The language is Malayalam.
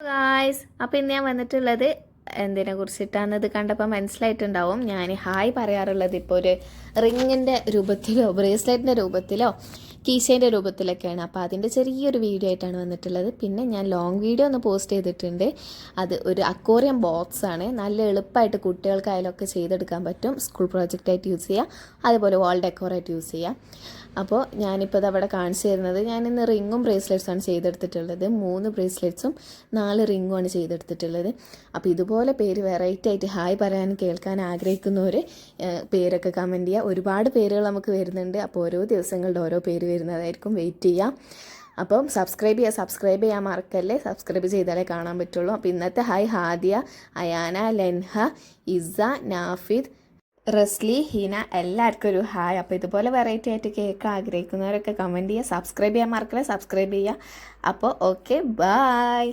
ഗായ്സ് അപ്പോൾ ഇന്ന് ഞാൻ വന്നിട്ടുള്ളത് എന്തിനെ കുറിച്ചിട്ടാണെന്നത് കണ്ടപ്പോൾ മനസ്സിലായിട്ടുണ്ടാവും. ഞാൻ ഹായ് പറയാറുള്ളത് ഇപ്പോൾ ഒരു റിങ്ങിന്റെ രൂപത്തിലോ ബ്രേസ്ലെറ്റിന്റെ രൂപത്തിലോ കീശേന്റെ രൂപത്തിലൊക്കെയാണ്. അപ്പോൾ അതിന്റെ ചെറിയൊരു വീഡിയോ ആയിട്ടാണ് വന്നിട്ടുള്ളത്. പിന്നെ ഞാൻ ലോങ് വീഡിയോ ഒന്ന് പോസ്റ്റ് ചെയ്തിട്ടുണ്ട്. അത് ഒരു അക്വോറിയം ബോക്സ് ആണ്. നല്ല എളുപ്പമായിട്ട് കുട്ടികൾക്കായാലും ഒക്കെ ചെയ്തെടുക്കാൻ പറ്റും. സ്കൂൾ പ്രോജക്റ്റായിട്ട് യൂസ് ചെയ്യാം. അതുപോലെ വാൾ ഡെക്കോറായിട്ട് യൂസ് ചെയ്യാം. അപ്പോൾ ഞാനിപ്പോൾ ഇത് അവിടെ കാണിച്ചു തരുന്നത്. ഞാൻ ഇന്ന് റിങ്ങും ബ്രേസ്ലെറ്റ്സാണ് ചെയ്തെടുത്തിട്ടുള്ളത്. മൂന്ന് ബ്രേസ്ലെറ്റ്സും നാല് റിങ്ങുമാണ് ചെയ്തെടുത്തിട്ടുള്ളത്. അപ്പോൾ ഇതുപോലെ പേര് വെറൈറ്റി ആയിട്ട് ഹായ് പറയാൻ കേൾക്കാൻ ആഗ്രഹിക്കുന്നവർ പേരൊക്കെ കമന്റ് ചെയ്യുക. ഒരുപാട് പേരുകൾ നമുക്ക് വരുന്നുണ്ട്. അപ്പോൾ ഓരോ ദിവസങ്ങളുടെ ഓരോ പേര് വരുന്നതായിരിക്കും വെയിറ്റ് ചെയ്യാം. അപ്പം സബ്സ്ക്രൈബ് ചെയ്യുക സബ്സ്ക്രൈബ് ചെയ്യാൻ മറക്കല്ലേ? സബ്സ്ക്രൈബ് ചെയ്താലേ കാണാൻ പറ്റുള്ളൂ. അപ്പം ഇന്നത്തെ ഹൈ ഹാദിയ അയാന ലെൻഹ ഇസ നാഫിദ് റസ്ലി ഹീന എല്ലാവർക്കും ഒരു ഹായ് അപ്പോൾ ഇതുപോലെ വെറൈറ്റി ആയിട്ട് കേക്ക് ആഗ്രഹിക്കുന്നവരൊക്കെ കമന്റ് ചെയ്യുക സബ്സ്ക്രൈബ് ചെയ്യാൻ മറക്കല്ലേ? സബ്സ്ക്രൈബ് ചെയ്യുക അപ്പോൾ ഓക്കെ ബായ്